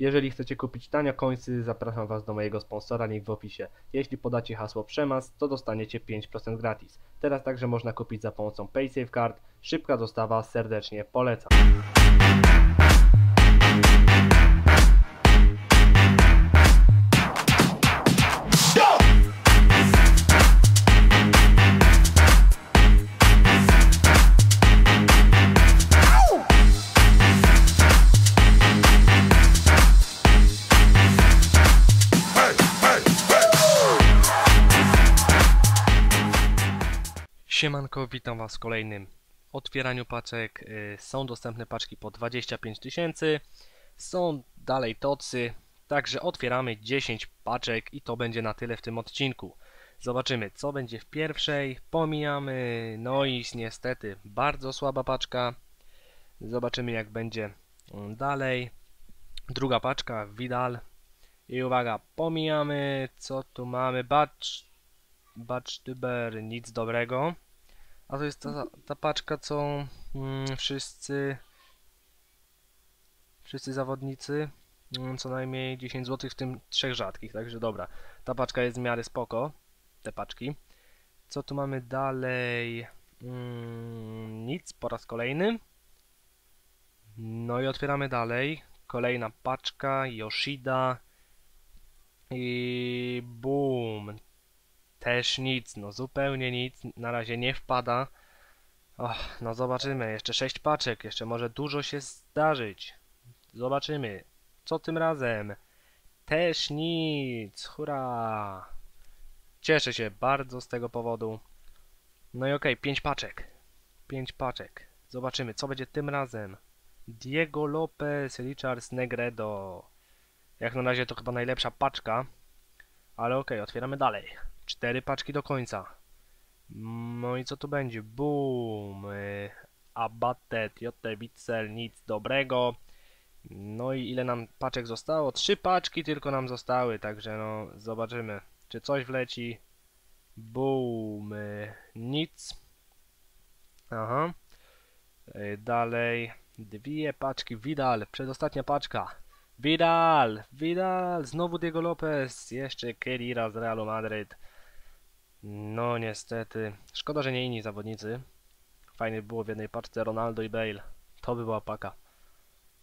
Jeżeli chcecie kupić tanio końcy, zapraszam Was do mojego sponsora, link w opisie. Jeśli podacie hasło PRZEMAS, to dostaniecie 5% gratis. Teraz także można kupić za pomocą PaySafeCard. Szybka dostawa, serdecznie polecam. Siemanko, witam Was w kolejnym otwieraniu paczek. Y, Są dostępne paczki po 25 tysięcy. Są dalej tocy. Także otwieramy 10 paczek i to będzie na tyle w tym odcinku. Zobaczymy co będzie w pierwszej. Pomijamy. No i niestety bardzo słaba paczka. Zobaczymy jak będzie mm, dalej. Druga paczka, Vidal. I uwaga, pomijamy. Co tu mamy? Batch Batchtuber, nic dobrego. A to jest ta, ta paczka, co mm, wszyscy wszyscy zawodnicy mm, co najmniej 10 zł, w tym trzech rzadkich, także dobra. Ta paczka jest w miarę spoko, te paczki. Co tu mamy dalej? Mm, nic, po raz kolejny. No i otwieramy dalej. Kolejna paczka, Yoshida. I boom. Też nic, no zupełnie nic, na razie nie wpada. Och, no zobaczymy, jeszcze 6 paczek, jeszcze może dużo się zdarzyć. Zobaczymy, co tym razem. Też nic, hurra. Cieszę się bardzo z tego powodu. No i okej, okay, 5 paczek. 5 paczek. Zobaczymy, co będzie tym razem. Diego Lopez, Richards Negredo. Jak na razie to chyba najlepsza paczka. Ale okej, okay, otwieramy dalej. Cztery paczki do końca. No i co tu będzie? Boom. Abatet, JT Witzel, nic dobrego. No i ile nam paczek zostało? Trzy paczki tylko nam zostały, także no zobaczymy, czy coś wleci. Boom. Nic. Aha. Dalej. Dwie paczki. Vidal. Przedostatnia paczka. Vidal! Vidal! Znowu Diego Lopez! Jeszcze Kedira z Realu Madryt. No niestety. Szkoda, że nie inni zawodnicy. Fajnie było w jednej paczce Ronaldo i Bale. To by była paka.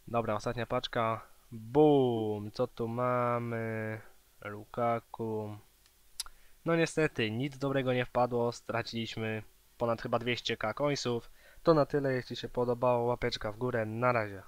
Dobra, ostatnia paczka. Boom! Co tu mamy? Lukaku. No niestety, nic dobrego nie wpadło. Straciliśmy ponad chyba 200k końców. To na tyle. Jeśli się podobało, łapeczka w górę. Na razie.